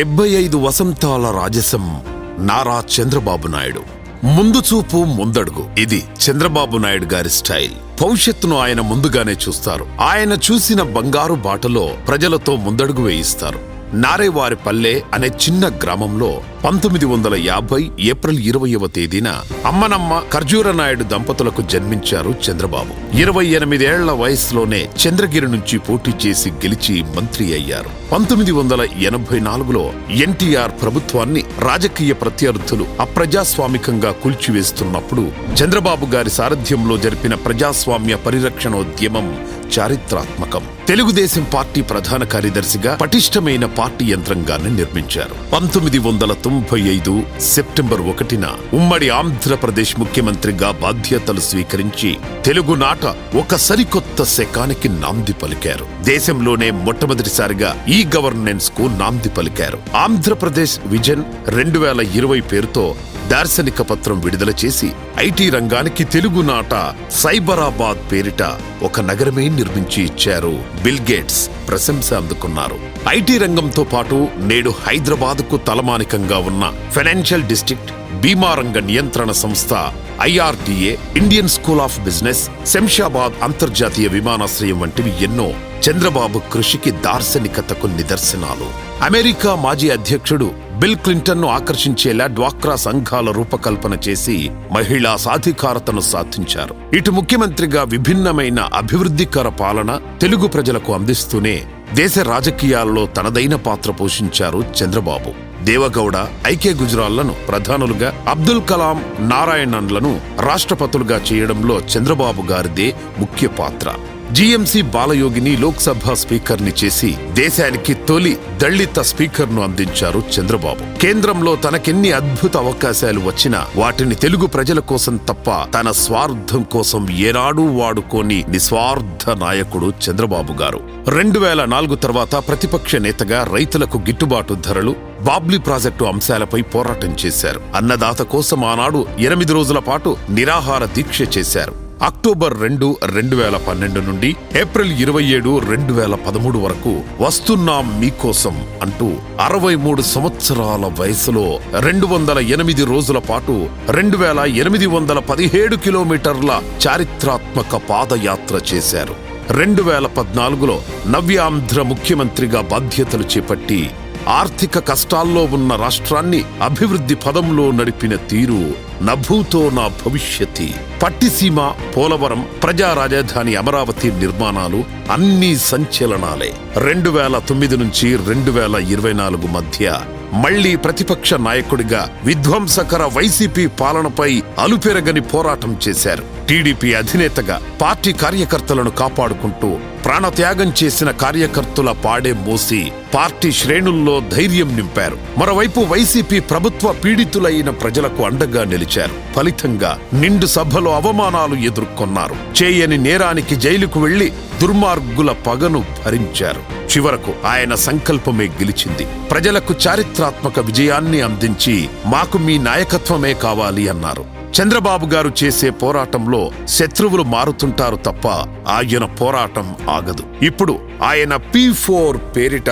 డెబ్బై ఐదు వసంతాల రాజసం నారా చంద్రబాబు నాయుడు. ముందు చూపు ముందడుగు. ఇది చంద్రబాబు నాయుడు గారి స్టైల్. భవిష్యత్తును ఆయన ముందుగానే చూస్తారు. ఆయన చూసిన బంగారు బాటలో ప్రజలతో ముందడుగు వేయిస్తారు. నారేవారి పల్లె అనే చిన్న గ్రామంలో పంతొమ్మిది వందల యాభై ఏప్రిల్ ఇరవయవ తేదీన అమ్మనమ్మ ఖర్జూర నాయుడు దంపతులకు జన్మించారు చంద్రబాబు. ఇరవై ఎనిమిదేళ్ళ వయసులోనే చంద్రగిరి నుంచి పోటీ చేసి గెలిచి మంత్రి అయ్యారు. పంతొమ్మిది వందల ఎనభై నాలుగులో ఎన్టీఆర్ ప్రభుత్వాన్ని రాజకీయ ప్రత్యర్థులు అప్రజాస్వామికంగా కూల్చివేస్తున్నప్పుడు చంద్రబాబు గారి సారథ్యంలో జరిపిన ప్రజాస్వామ్య పరిరక్షణోద్యమం చారిత్రాత్మకం. తెలుగుదేశం పార్టీ ప్రధాన కార్యదర్శిగా పటిష్టమైన పార్టీ యంత్రాంగాన్ని నిర్మించారు. పంతొమ్మిది వందల తొంభై ఐదు సెప్టెంబర్ ఒకటిన ఉమ్మడి ఆంధ్రప్రదేశ్ ముఖ్యమంత్రిగా బాధ్యతలు స్వీకరించి తెలుగునాట ఒక సరికొత్త శకానికి నాంది పలికారు. దేశంలోనే మొట్టమొదటిసారిగా ఈ గవర్నెన్స్కు నాంది పలికారు. ఆంధ్రప్రదేశ్ విజన్ రెండు వేల ఇరవై పేరుతో దార్శనిక పత్రం విడుదల చేసి ఐటీ రంగానికి తెలుగునాట సైబరాబాద్ పేరిట ఒక నగరమే నిర్మించి ఇచ్చారు. బిల్ గేట్స్ ప్రశంస అందుకున్నారు. ఐటీ రంగంతో పాటు నేడు హైదరాబాద్కు తలమానికంగా ఉన్న ఫైనాన్షియల్ డిస్ట్రిక్ట్ బీమారంగ నియంత్రణ సంస్థ IRDA Indian school of business Shamshabad అంతర్జాతీయ విమానాశ్రయం వంటివి ఎన్నో చంద్రబాబు కృషికి దార్శనికతకు నిదర్శనాలు. అమెరికా మాజీ అధ్యక్షుడు బిల్ క్లింటన్ను ఆకర్షించేలా డ్వాక్రా సంఘాల రూపకల్పన చేసి మహిళా సాధికారతను సాధించారు. ఇటు ముఖ్యమంత్రిగా విభిన్నమైన అభివృద్ధికర పాలన తెలుగు ప్రజలకు అందిస్తూనే దేశ రాజకీయాల్లో తనదైన పాత్ర పోషించారు చంద్రబాబు. దేవగౌడ ఐకే గుజరాల్లను ప్రధానులుగా అబ్దుల్ కలాం నారాయణన్లను రాష్ట్రపతులుగా చేయడంలో చంద్రబాబు గారిదే ముఖ్య పాత్ర. జీఎంసీ బాలయోగిని లోక్సభ స్పీకర్ని చేసి దేశానికి తొలి దళిత స్పీకర్ను అందించారు చంద్రబాబు. కేంద్రంలో తనకెన్ని అద్భుత అవకాశాలు వచ్చినా వాటిని తెలుగు ప్రజల కోసం తప్ప తన స్వార్థం కోసం ఏనాడూ వాడుకోని నిస్వార్థ నాయకుడు చంద్రబాబు గారు. రెండు వేల నాలుగు తర్వాత ప్రతిపక్ష నేతగా రైతులకు గిట్టుబాటు ధరలు బాబ్లీ ప్రాజెక్టు అంశాలపై పోరాటం చేశారు. అన్నదాత కోసం ఆనాడు ఎనిమిది రోజుల పాటు నిరాహార దీక్ష చేశారు. అక్టోబర్ రెండు రెండు వేల పన్నెండు నుండి ఏప్రిల్ ఇరవై ఏడు రెండు వేల పదమూడు వరకు వస్తున్నాం మీకోసం అంటూ అరవై మూడు సంవత్సరాల వయసులో రెండు వందల ఎనిమిది రోజుల పాటు రెండు వేల ఎనిమిది వందల పదిహేడు కిలోమీటర్ల చారిత్రాత్మక పాదయాత్ర చేశారు. రెండు వేల పద్నాలుగులో నవ్యాంధ్ర ముఖ్యమంత్రిగా బాధ్యతలు చేపట్టి ఆర్థిక కష్టాల్లో ఉన్న రాష్ట్రాన్ని అభివృద్ధి పదంలో నడిపిన తీరు నభూతో నా భవిష్యతి. పట్టిసీమ పోలవరం ప్రజా రాజధాని అమరావతి నిర్మాణాలు అన్నీ సంచలనాలే. రెండు వేల తొమ్మిది నుంచి రెండు వేల ఇరవై నాలుగు మధ్య మళ్ళీ ప్రతిపక్ష నాయకుడిగా విధ్వంసకర వైసీపీ పాలనపై అలుపెరగని పోరాటం చేశారు. టీడీపీ అధినేతగా పార్టీ కార్యకర్తలను కాపాడుకుంటూ ప్రాణత్యాగం చేసిన కార్యకర్తల పాడే మోసి పార్టీ శ్రేణుల్లో ధైర్యం నింపారు. మరోవైపు వైసీపీ ప్రభుత్వ పీడితులైన ప్రజలకు అండగా నిలిచారు. ఫలితంగా నిండు సభలో అవమానాలు ఎదుర్కొన్నారు. చేయని నేరానికి జైలుకు వెళ్ళి దుర్మార్గుల పగను భరించారు. చివరకు ఆయన సంకల్పమే గెలిచింది. ప్రజలకు చారిత్రాత్మక విజయాన్ని అందించి మాకు మీ నాయకత్వమే కావాలి అన్నారు. చంద్రబాబు గారు చేసే పోరాటంలో శత్రువులు మారుతుంటారు తప్ప ఆయన పోరాటం ఆగదు. ఇప్పుడు ఆయన పి ఫోర్ పేరిట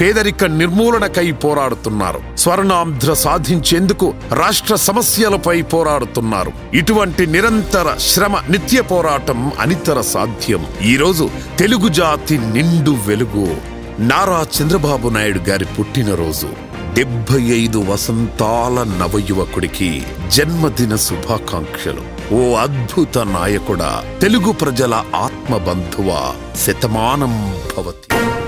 పేదరిక నిర్మూలనకై పోరాడుతున్నారు. స్వర్ణాంధ్ర సాధించేందుకు రాష్ట్ర సమస్యలపై పోరాడుతున్నారు. ఇటువంటి నిరంతర శ్రమ నిత్య పోరాటం అనితర సాధ్యం. ఈరోజు తెలుగు జాతి నిండు వెలుగు. నారా చంద్రబాబు నాయుడు గారి పుట్టినరోజు. డెబ్బై ఐదు వసంతాల నవయువకుడికి జన్మదిన శుభాకాంక్షలు. ఓ అద్భుత నాయకుడ. తెలుగు ప్రజల ఆత్మబంధువ శతమానం భవతి.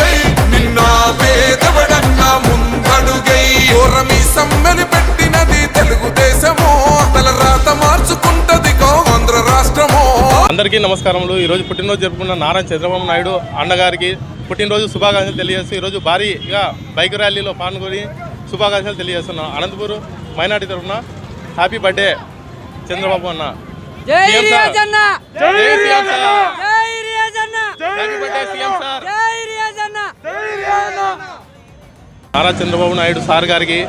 నమస్కారములు. ఈరోజు పుట్టినరోజు జరుపుకున్న నారా చంద్రబాబు నాయుడు అన్నగారికి పుట్టినరోజు శుభాకాంక్షలు తెలియజేస్తూ ఈరోజు భారీగా బైక్ ర్యాలీలో పాల్గొని శుభాకాంక్షలు తెలియజేస్తున్నాం. అనంతపూర్ మైనార్టీ తరఫున హ్యాపీ బర్త్డే చంద్రబాబు అన్న. నారా చంద్రబాబు నాయుడు సార్ గారికి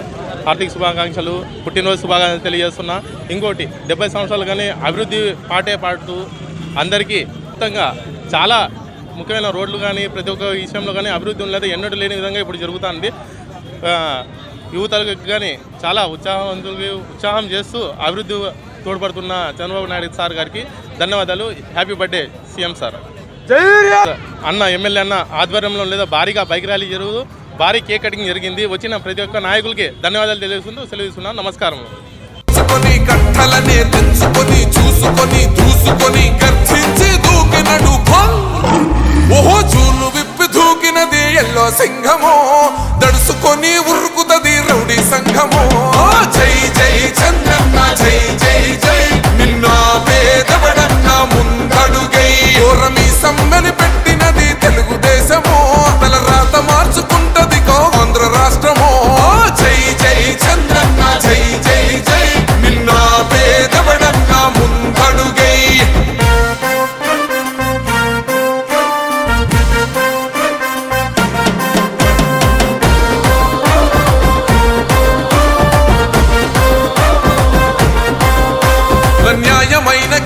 హార్దిక శుభాకాంక్షలు పుట్టినరోజు శుభాకాంక్షలు తెలియజేస్తున్నా. ఇంకోటి డెబ్బై సంవత్సరాలు కానీ అభివృద్ధి పాటే పాడుతూ అందరికీ మొత్తంగా చాలా ముఖ్యమైన రోడ్లు కానీ ప్రతి ఒక్క విషయంలో కానీ అభివృద్ధి ఉండలేదు. ఎన్నడూ లేని విధంగా ఇప్పుడు జరుగుతుంది. యువతలకు కానీ చాలా ఉత్సాహవంతులకి ఉత్సాహం చేస్తూ అభివృద్ధి తోడ్పడుతున్న చంద్రబాబు నాయుడు సార్ గారికి ధన్యవాదాలు. Happy birthday CM sir. అన్న ఎమ్మెల్యే అన్న ఆధ్వర్యంలో లేదా భారీగా బైక్ ర్యాలీ జరుగుతూ భారీ కేక్ కటింగ్ జరిగింది. వచ్చిన ప్రతి ఒక్క నాయకులకి ధన్యవాదాలు తెలియజేస్తుంటూ సెలవుస్తున్నాను నమస్కారం తెచ్చుకొని కట్టలనే తెచ్చుకొని చూసుకొని దూసుకొని గర్జించి దూకినడు ఓహో చూలు విప్పి దూకినది ఎల్లో సింహమో. దడుసుకొని ఉరుకుతది రౌడీ సంఘమో. జై జై